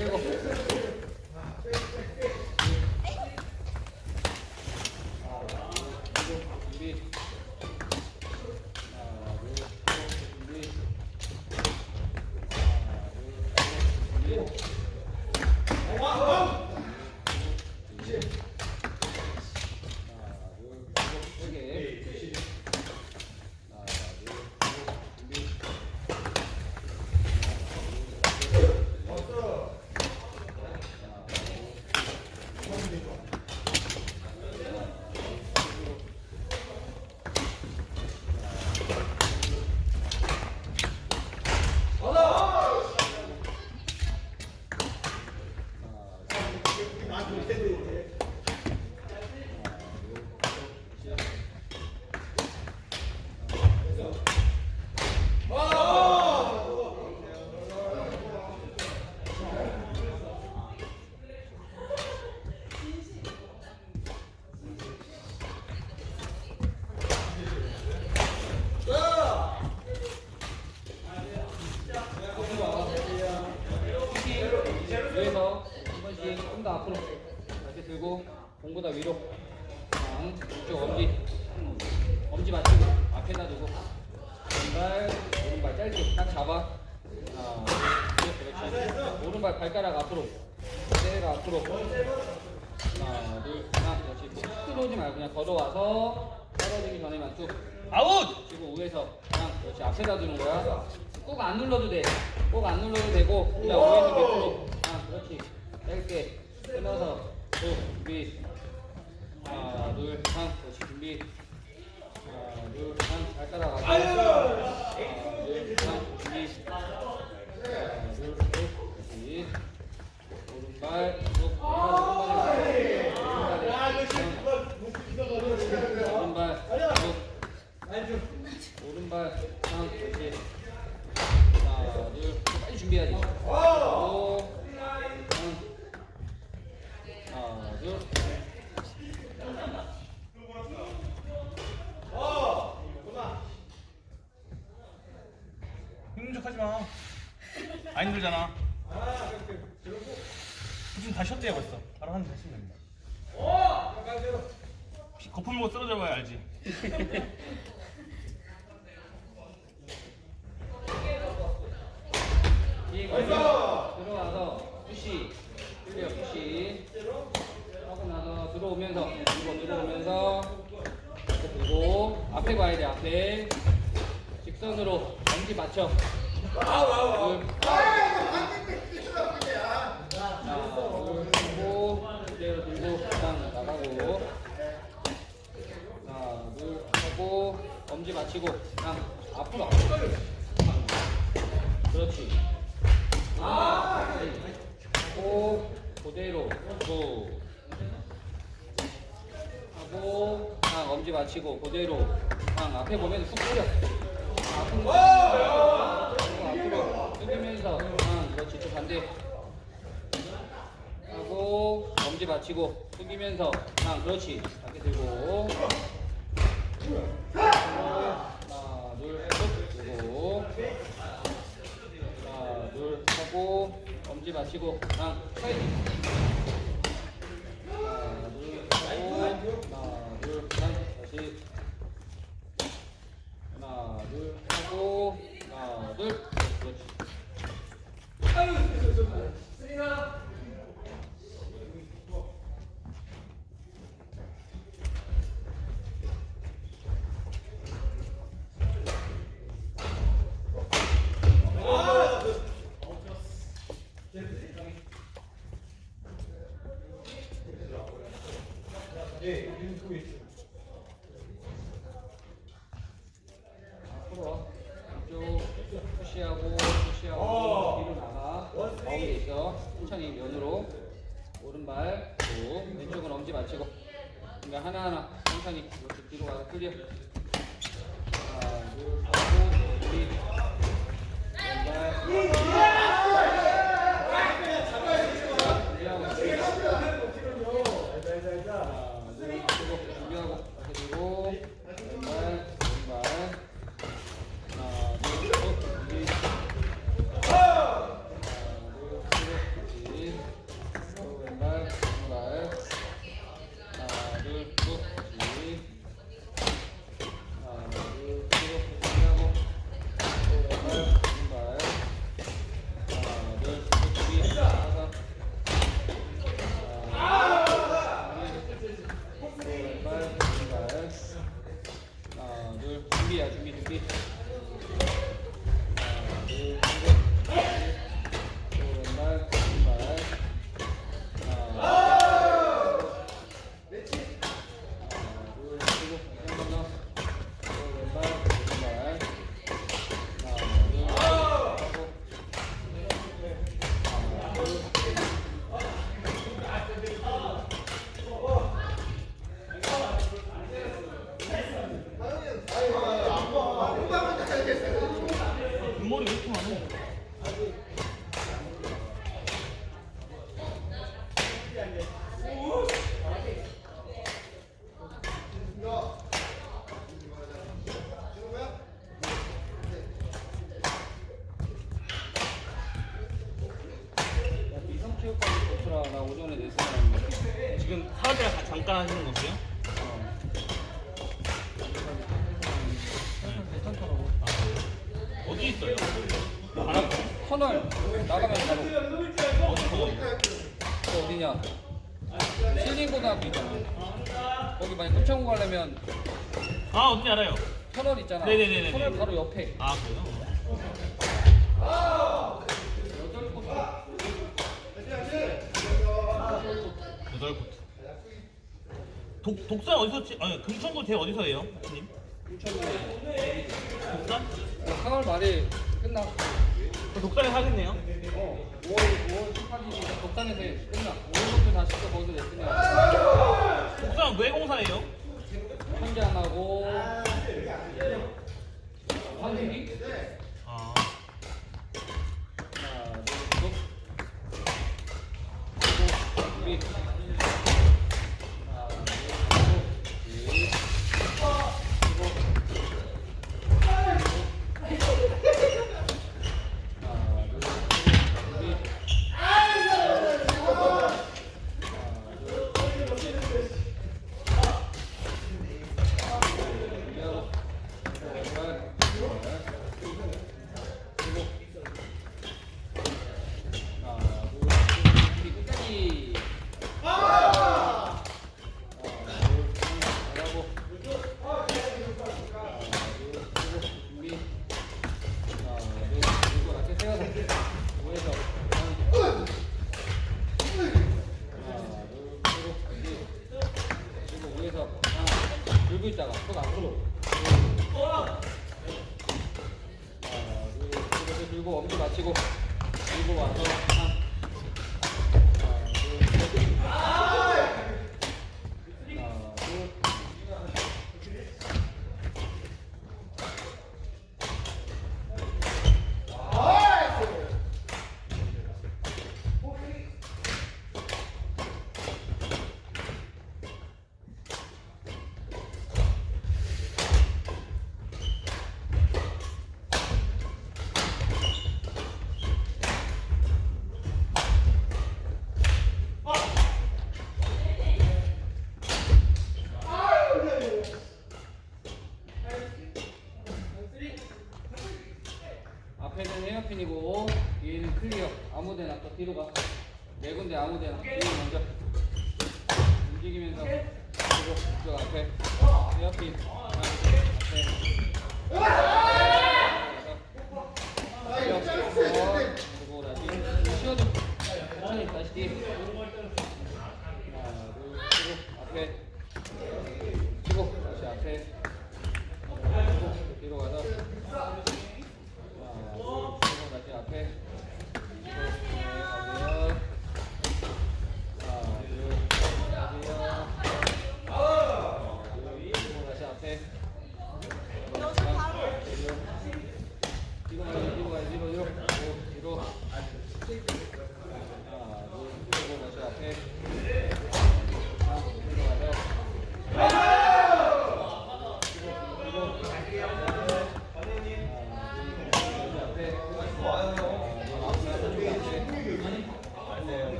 최고. 공보다 위로. 장 이쪽 엄지. 엄지 맞추고 앞에다 두고. 왼발 오른발 짧게 딱 잡아. 하나 둘 그렇지 오른발 발가락 앞으로. 내가 앞으로. 하나 둘 하나. 그렇지 툭 들어오지 말고 그냥 걸어와서 떨어지기 전에만 쭉 아웃! 그리고 위에서 그냥 그렇지 앞에다 두는 거야. 꼭 안 눌러도 돼. 꼭 안 눌러도 되고. 그냥 위에서 밑으로. 아 그렇지. 짧게 끊어서 쭉 준비 하나 둘삼 그렇지 준비 하나 발가락 앞에 하나 둘삼 준비 하나 둘셋 그렇지 오른발 쭉 오른발에 오른발 쭉 오른발 하나 그렇지 하나 둘 빨리 준비해야지 오 하나 둘 힘든 척 하지 마. 안 힘들잖아. 지금 다 쉬었대요 벌써. 바로 한 다시 됩니다. 피- 거품 먹고 쓰러져 봐야 알지. 뒤에 걸려 들어와서 푸시 클리어 푸시 하고 나서 들어오면서 이거 들어오면서 이렇게 들고 앞에 봐야 돼 앞에 직선으로 엄지 맞춰 둘 하나 둘 들고 그대로 들고 그냥 나가고. 하나 둘 하고 엄지 맞추고 그냥 앞으로 그렇지. 하고 그대로 쭉 하고 방 엄지 맞추고 그대로 방 앞에 보면 쑥 뿌려. 앞으로. 앞으로. 숙이면서 방 그렇지. 또 반대 엄지 맞추고 숙이면서 방 그렇지. 밖에 들고. 하나 둘쭉 들고. 하나 둘 하고 엄지 맞추고 랑 사이드 하나 둘 하고 하나 다시. 하나 둘 하고 하나 둘 그렇지 앞으로 오전에 레슨하는데. 지금 사람들이랑 가- 잠깐 하시는 거고요? 어. 괜찮더라고. 어디 있어요? 바람 터널 나가면 바로 어디 터널이요? 그 어디냐? 신림고등학교 있잖아. 거기 만약 금천구 가려면 아 어딘지 알아요. 터널 있잖아. 네네네네네. 터널 바로 옆에. 아 그래요? 여덟 곳. 독 독산 어디서 치? 아니 금천구 대 어디서 해요, 님? 독산? 어, 4월 말에 끝나. 그 독산에 사겠네요. 어, 5월 5월 18일이니까 독단에서 끝나. 5월부터 다시 또 거기서 레슨이야. 독산 왜 공사예요? 현재 안 하고. 환승이? 들고 엄지 맞추고 들고 와서 하 앞에는 헤어핀이고 뒤에는 클리어. 아무데나 또 뒤로 가네 군데 아무데나. 뒤로 먼저. 움직이면서 뒤로 이쪽 앞에. 헤어핀. 앞에. 그리고 다시 쉬어줘 천천히 다시 뒤에 하나 둘 그리고 앞에 치고 다시 앞에 뒤로 가서 다시